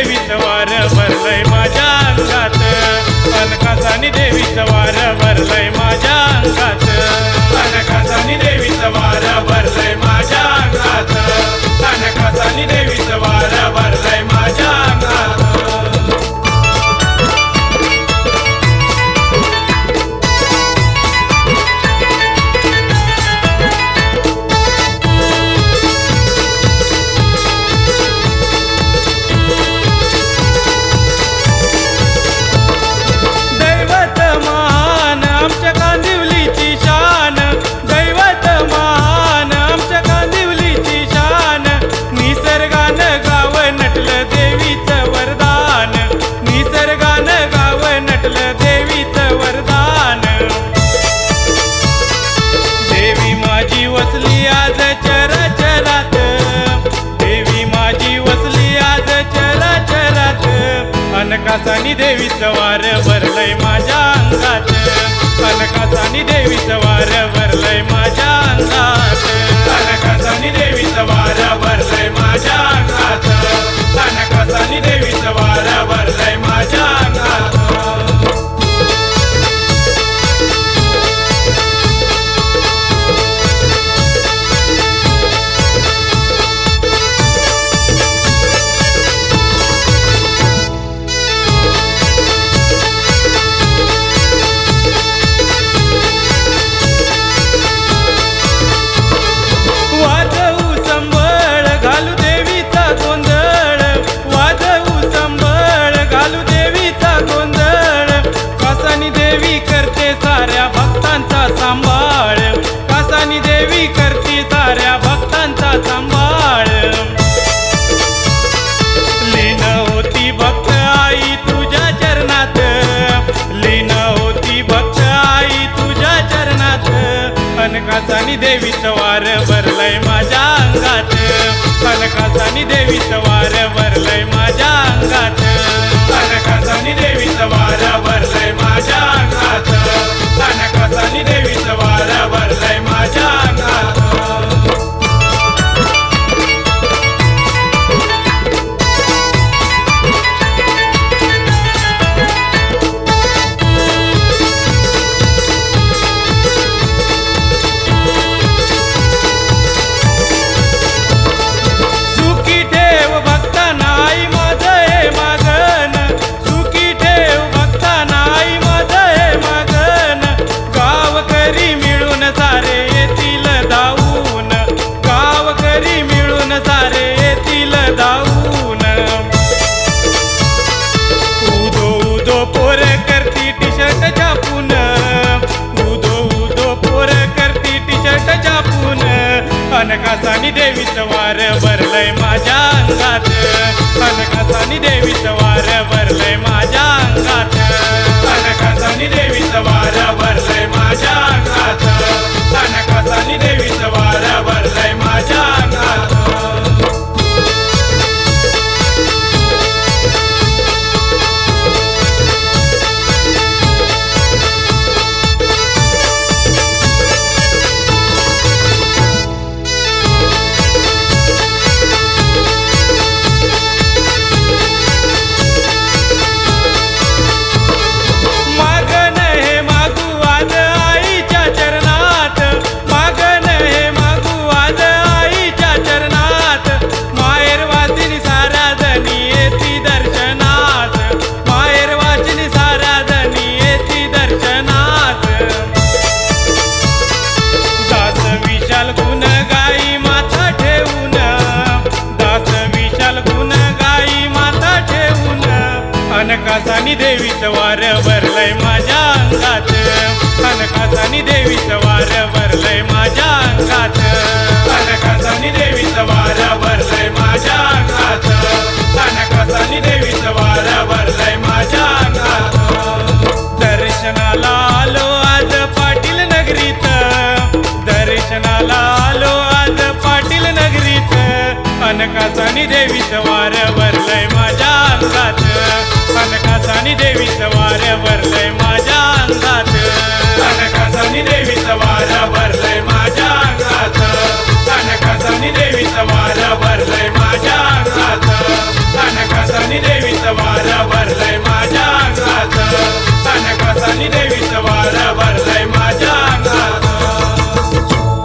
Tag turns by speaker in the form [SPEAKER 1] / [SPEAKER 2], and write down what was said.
[SPEAKER 1] देवी सवार भरलय माझ्या अंगात. कनकाचा देवी सवार भरलय माझ्या अंगात. अनकासानी देवीचं वार भरलंय माझ्या अंगात. अनकासानी देवी वार भरलंय माझ्या अनकासानी देवीचं वार भरलंय माझ्या अंगात. अनकासानी देवीचं वार भरलंय माझ्या अंगात. अनकासानी देवीचं वार भरलंय माझ्या अंगात. अनकासानी देवीचं वार भरलंय माझ्या अंगात. खासानी देवीचं वार भरलंय माझ्या अंगात. अनकासानी देवीचं वार भरलंय माझ्या अंगात. अनकासानी देवीचं वार भरलंय माझ्या अंगात. खासानी देवीचं वार भरलंय माझ्या अंगात. दर्शनाला आलो आज पाटील नगरीत. दर्शनाला आलो आज पाटील नगरीत. अनकासानी देवीचं वार भरलंय माझ्या अंगात.